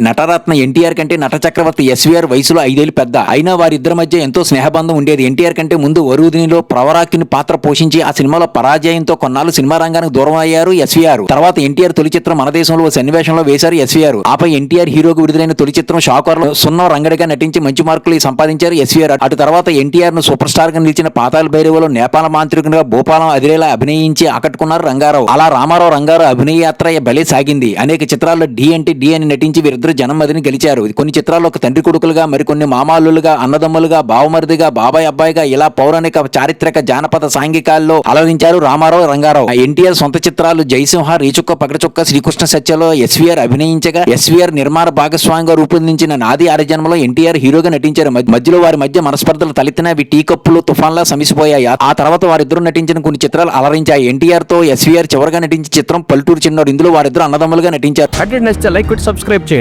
నటరత్న ఎన్టీఆర్ కంటే నట చక్రవర్తి ఎస్వీఆర్ వయసులో ఐదేళ్ళు పెద్ద. అయినా వారిద్దరి మధ్య ఎంతో స్నేహబంధం ఉండేది. ఎన్టీఆర్ కంటే ముందు వరుదినిలో ప్రవరాకిని పాత్ర పోషించి ఆ సినిమాలో పరాజయంతో కొన్నాళ్ళు సినిమా రంగానికి దూరం అయ్యారు ఎస్వీఆర్. తర్వాత ఎన్టీఆర్ తొలి చిత్రం మన దేశంలో సన్నివేశంలో వేశారు ఎస్వీఆర్. ఆపై ఎన్టీఆర్ హీరోకు విడుదలైన తొలి చిత్రం షాకర్లో సున్నా రంగడిగా నటించి మంచి మార్కులు సంపాదించారు ఎస్వీఆర్. అటు తర్వాత ఎన్టీఆర్ను సూపర్ స్టార్గా నిలిచిన పాతాల భైరవలో నేపాల మాంత్రికునిగా భూపాలం అదిరేలా అభినయించి ఆకట్టుకున్నారు రంగారావు. అలా రామారావు రంగారావు అభినయ యాత్ర బలే సాగింది. అనేక చిత్రాల్లో డి అంటే డి అని నటించి వీరిద్దరు జనమదిని గెలిచారు. కొన్ని చిత్రాల్లో ఒక తండ్రి కొడుకులుగా మరికొన్ని మామాలులుగా అన్నదమ్ములుగా బావమరిదిగా బాబాయ్ అబ్బాయిగా ఇలా పౌరాణిక చారిత్రక జానపద సాంఘికాల్లో అలరించారు రామారావు రంగారావు. ఎన్టీఆర్ సొంత చిత్రాలు జయసింహ రీచుక్క పగడచుక్క శ్రీకృష్ణ సత్యలో ఎస్వీఆర్ అభినయించగా ఎస్వీఆర్ నిర్మాణ భాగస్వామిగా రూపొందించిన నాది ఆరజన్మలో ఎన్టీఆర్ హీరోగా నటించారు. మధ్యలో వారి మధ్య మనస్పర్ధలు తలెత్తిన అవి టీ కప్పులు తుఫాన్లా సమిసిపోయాయి. ఆ- తర్వాత వారిద్దరూ నటించిన కొన్ని చిత్రాలు అలరించాయి. ఎన్టీఆర్తో ఎస్వీఆర్ చివరిగా నటించిన చిత్రం పల్లెటూరు చిన్నోడు. ఇందులో వారిద్దరు అన్నదమ్ములుగా నటించారు. Like subscribe